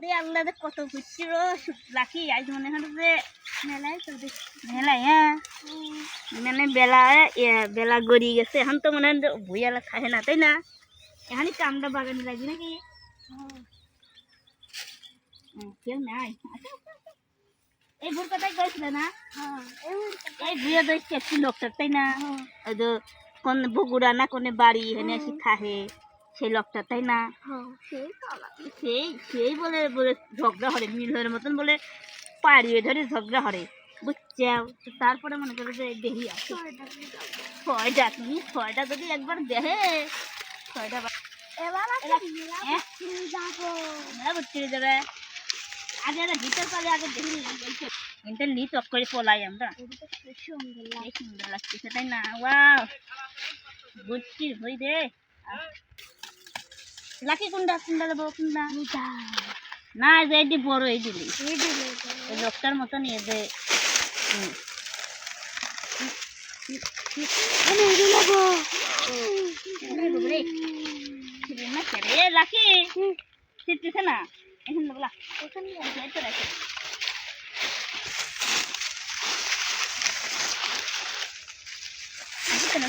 রে আল্লাহ রে কত ঘুরছি রো লাকি আজ মনে হয় যে মেলায় তো দেখছি মেলায় হ্যাঁ। মানে বেলা এ, বেলা গড়িয়ে গেছে। এখন তো মনে হয় যে ভুইয়ালা খায় না তাই না? এখানে কামড়া বাগানে লাগবে নাকি? হুম, কেউ নাই। এই ভুল কথাই কয়েছিল না? এই ভুয়া তাই না? ওই কোন বগুড়া না কোনে বাড়ি এখানে খাহে সেই লোকটা তাই না? সেই সেই বলে বলে ঝগড়া হরে মিলের মতন বলে পাড়িয়ে ধরে ঝগড়া হরে বুঝছাও? তারপরে মনে করে যে দেহি আছে। ছয়টা তুমি ছয়টা যদি একবার দেহে ছয়টা হ্যাঁ? যাবে। আগে ভিতর পালে আগে দেখি কিন্তু চক করে পলাই আমরা। সুন্দর লাগতেছে তাই না? ওয়াও! বুঝছি হই রে লাকি কোনটা কোনটা দেবো কোনটা না যে এটি বড় এই দিলি এই লোকটার মতন এ যে লাকি। ছিটতেছে না। এখন বলা এই তো রাখি।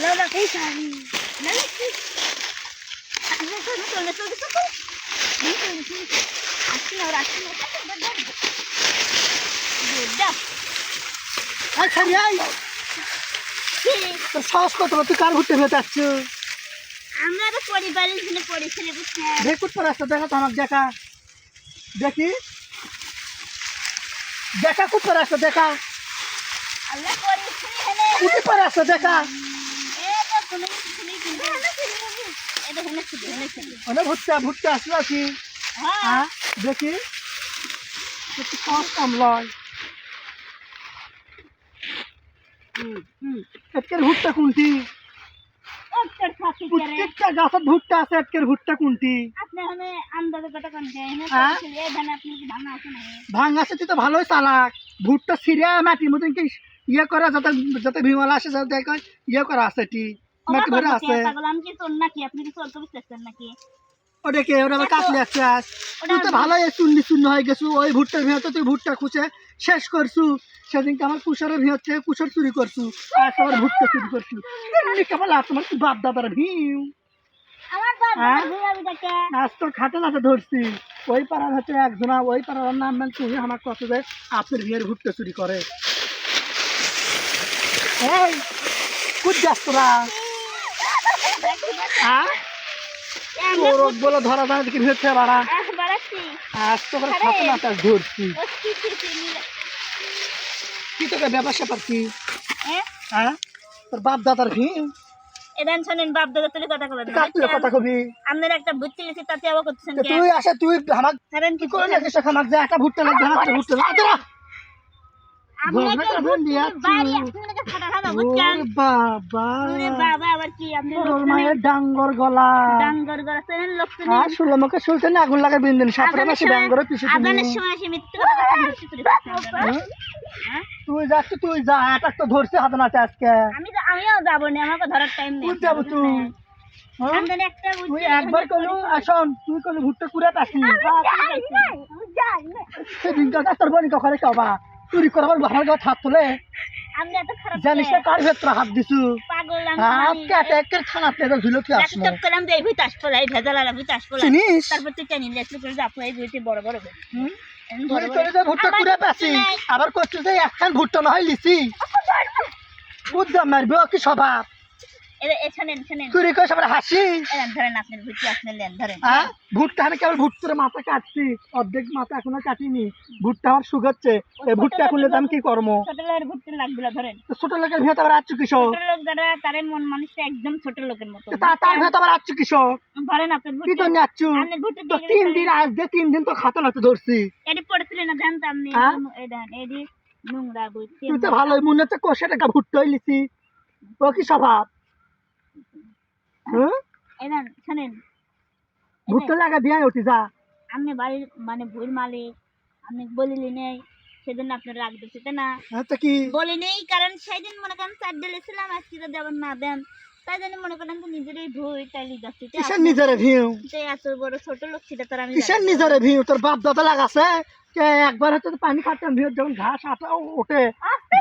লাও, লাও। এই, না, সাহস কত তুই কার ঘুরতে ফেরত আসছ আমরা তো পরিবারের জন্য পড়েছিল রেকর্ড করে আসতো দেখা তো আমার দেখা দেখি দেখা খুব করে আসতো দেখা উঠে করে আসতো দেখা অনেক ভুট্টা ভুট্টা আসলো কি? হ্যাঁ। হ্যাঁ দেখি। একটু সাহস কম লয়। এটকের ভুট্টা কোনটি? প্রত্যেকটা গাছের ভুট্টা আছে এটকের ভুট্টা কোনটি? হেলে হ্যাঁ? আছে তুই তো ভালোই চালাক। ভুট্টা ছিঁড়ে মাটির মতন ইয়ে করে যাতে যাতে ভিমলা আসে যাতে ইয়ে করা আছে টি মাটি ভরে আছে। আমি কি চোর নাকি? আপনি কি চোর তো বুঝতেছেন নাকি? ওটাকে ওটা কাটলে তুই তো ভালোই চুন্নি চূর্ণ হয়ে গেছু। ওই ভুট্টার তুই ভুট্টা খুঁজে শেষ করছু। সেদিনকে আমার থেকে চুরি করছু। আর ভুট্টা চুরি করছু। কেমন আর তোমার বাপ দাদার ভিউ? হ্যাঁ? আজ তোর খাটে নাতে ধরছি। ওই পাড়ার হচ্ছে একজনা ওই পাড়ার নাম মান তুমি আমার কত যে আপনার বিয়ের ভুট্টা চুরি করে। এই কুদ যাস তোরা। হ্যাঁ? তোর বলে ধরা বাড়া। আজ ধরছি। ও কি কি কি কি তোকে হ্যাঁ হ্যাঁ? তোর বাপ দাদার ভিউ এদান শোনেন বাপ দাদা কথা কার তুই কথা কবি? আপনার একটা বুদ্ধি গেছে তাতে আবার করতেছেন তুই আসে তুই আমার কি কি করে লাগিস আমার যে একটা ভুট্টা লাগবে ভুট্টা লাগবে ডাঙ্গর গলা। ডাঙ্গর আগুন লাগা সাপড়ে মাসে ডাঙ্গরে পিছু। হ্যাঁ? হ্যাঁ? তুই যাচ্ছি তুই যা। এটা তো ধরছে হাতে নাতে আজকে। আমি আমিও যাব না আমাকে ধরার টাইম নেই। তুই যাব তুই। হ্যাঁ? তুই একবার কলু আসন। তুই কলু ভুট্টা কুড়ে পাসনি সেদিনটা তোর বোন কখনো কবা চুরি করাবার আমার গায়ে হাত তোলে। জানিস না কার ভেতরে হাত দিছু? হাত কেটে ঝুলো কি আসলো? ভুই ভেজাল ভুই চিনিস? তারপর তুই লেসলে করে যে এই ভুইতে বড় বড় করে যে ভুট্টা কুড়ে। আবার যে একখান ভুট্টা না হয় লিসি বুদ্ধা মারবে ও কি স্বভাব? শোনেন চুরি করে সবার হাসি ধরেন আপনার ভুইটি আপনার লেন ধরেন। ভুট্টা আমি কেবল ভুট্টার মাথা কাটছি অর্ধেক মাথা এখনও কাটিনি। ভুট্টা আমার শুকাচ্ছে এই ভুট্টা খুললে আমি কি করব? ছোট লোকের ভুট্টি লাগবে ধরেন। ছোট লোকের ভেতর আবার আচ্ছু কিশোর ছোট লোক যারা তার মন মানুষটা একদম ছোট লোকের মতো। তার ভেতর আবার আচ্ছু কিশোর ধরেন আপনার কি ভুট্টি। তো তিন দিন আজ দিয়ে তিন দিন তো খাতা নাতে ধরছি। এটি পড়েছিলেন না জানতো আপনি? এই দেন এটি নোংরা বুঝছি তুই তো ভালোই মনে হচ্ছে কষে টাকা ভুট্টা লিছি ও কি স্বভাব? এই দেন ভুট্টা লাগা দিয়ে উঠি যা। আপনি বাড়ির মানে ভুল মালিক আপনি বলিলি নেই সেদিন আপনার রাগ দিচ্ছে না? কি? বলি নেই কারণ সেদিন মনে করেন চার ডেলেছিলাম আজকে যদি আবার না দেন তাই জন্য মনে করেন তো নিজেরই ভুল তাই লিগাছি কিসের নিজেরে ভিউ এত বড় ছোট লোক সেটা তোর আমি কিসের নিজেরে ভিউ তোর বাপ দাদা লাগাছে? কে একবার হচ্ছে পানি খাটতাম ভিউ যখন ঘাস আটা ওঠে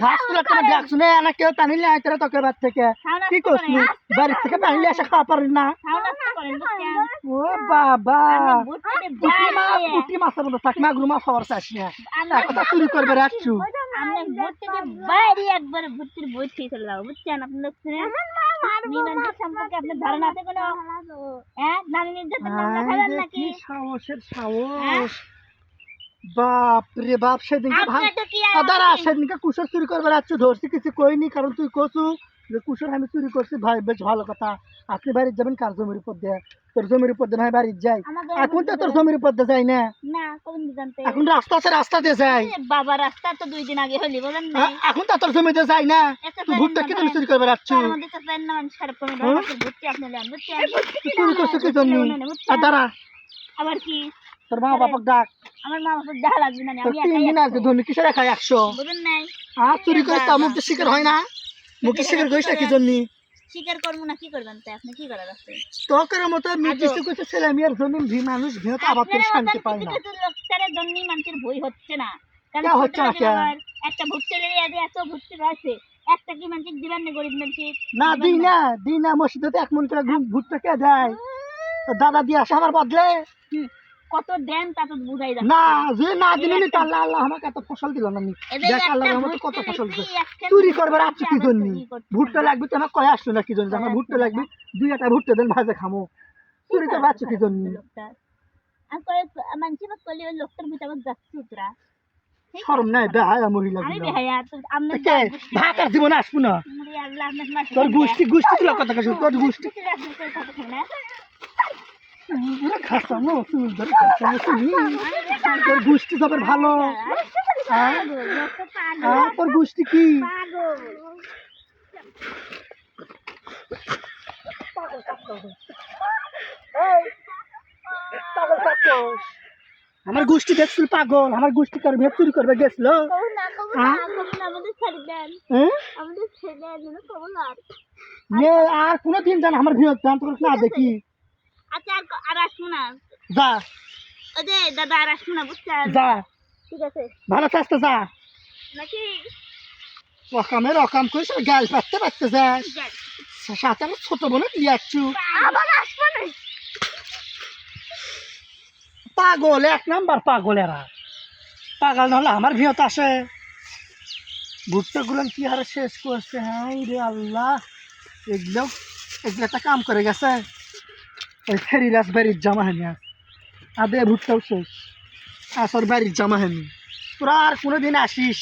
ঘাস তুলে একটা দেখ শুনে না কেউ টানি নিয়ে আইতে তোকে বাদ থেকে। কি করছিস বাড়ির থেকে পানি নিয়ে এসে খাওয়া পারি না? ও বাবা। পুঁটি মাছ বাড়ি, মাছের মতো থাক মাগুর মাছ হওয়ার চাস না একটা চুরি করবে রাখছু আমরা ভুট্টে বাইরে একবার ভুট্টির বই খেয়ে চলে যাব বুঝছেন? আপনি লোক সম্পর্কে আপনার ধারণা আছে কোনো? হ্যাঁ নারী নির্যাতন মামলা খাবেন নাকি? সাহসের সাহস। বাপ রে বাপ সেদিনকে দাঁড়া সেদিনকে কুসর চুরি করবার আছো ধরছি কিছু কইনি কারণ তুই কচু। যে কুসর আমি চুরি করছি ভাই বেশ ভালো কথা। আপনি বাড়ির যাবেন কার জমির উপর দিয়ে? তোর জমির উপর দিয়ে বাড়ির যাই। এখন তো তোর জমির উপর দিয়ে যাই না? এখন রাস্তা আছে রাস্তা দিয়ে যাই। বাবা রাস্তা তো দুই দিন আগে হলি বলেন না? এখন তো তোর জমিতে যাই না। তুই ভুট্টা কি তুমি চুরি করবে রাখছু হ্যাঁ? চুরি করছ কি জন্য? আর দাঁড়া। আবার কি? তোর মা বাপক ডাক। আমার মা বাবা দেখা লাগবে না আমি একাই আছে ধনী কিসের একাই একশো বুঝেন নাই আর চুরি করিস তা মুখ শিকার হয় না? মুখে শিকার করিস কি জন্য? করব না কি করবেন? তাই আপনি কি করার আছে? তোকের মতো নির্দিষ্ট কিছু ছেলে মেয়ের জন্য ভি মানুষ আবার তোর শান্তি পায় না। লোকটারের জন্যই মানুষের ভয় হচ্ছে না। কারণ হচ্ছে না একটা আছে এত ভুট্টে রয়েছে একটা কি মানুষ দিবেন না গরিব মানুষ না দিই না দিই না মসজিদে এক মন করে কে দেয়। দাদা দিয়ে আসে আমার বদলে কত দেন তা তো বুঝাই যাচ্ছে। না যে না দিলে নি তাহলে আল্লাহ আমাকে এত ফসল দিল না নি। দেখ আল্লাহ আমাকে কত ফসল দিল। চুরি ভুট্টে করবে রাখছি কি জন্য ভুট্টা লাগবে তো আমার কয়ে আসলো না কি জন্য আমার ভুট্টা লাগবে দুই একটা ভুট্টা দেন ভাজে খামো। চুরি করবে রাখছি কি জন্য আর কয়ে মানুষ বা কলি ওই লোকটার ভিতরে যাচ্ছে তোরা? শরম নাই বেহায়া মহিলা আমি বেহায়া তো আমরা কে? ভাত আর জীবনে আসব না। আল্লাহ আপনার মাসে তোর গোষ্ঠী গোষ্ঠী তুলা কথা কাছে তোর গোষ্ঠী না? পুরো খাসামো চুল ধরে খাসামো তোর গোষ্ঠী ভালো। হ্যাঁ? হ্যাঁ, তোর গোষ্ঠী কি? আমার গোষ্ঠী দেখছিল পাগল আমার গোষ্ঠী কার ভেদ চুরি করবে গেছিল? হ্যাঁ? আর কোনোদিন জান আমার ভিড় জান তোর না দেখি। আচ্ছা আর আসব না যা। দাদা আর আসব না বুঝছেন? যা। ঠিক আছে। ভালো যা। নাকি? করে সব গাল পাততে পারতে যাস সাথে আমার ছোট বোনে দিয়ে আসছু আবার আসব না পাগল এক নাম্বার পাগল এরা পাগল নাহলে আমার ভিয়ত আসে। ভুট্টা গুলো কি হারে শেষ করছে? হ্যাঁ রে আল্লাহ। এগুলো এগুলো একটা কাম করে গেছে। ওই ফেরি রাস বাড়ির জামা হেনি আদে ভুট্টাও শেষ। আসর বাড়ির জামা হেনি। তোরা আর কোনোদিন আসিস।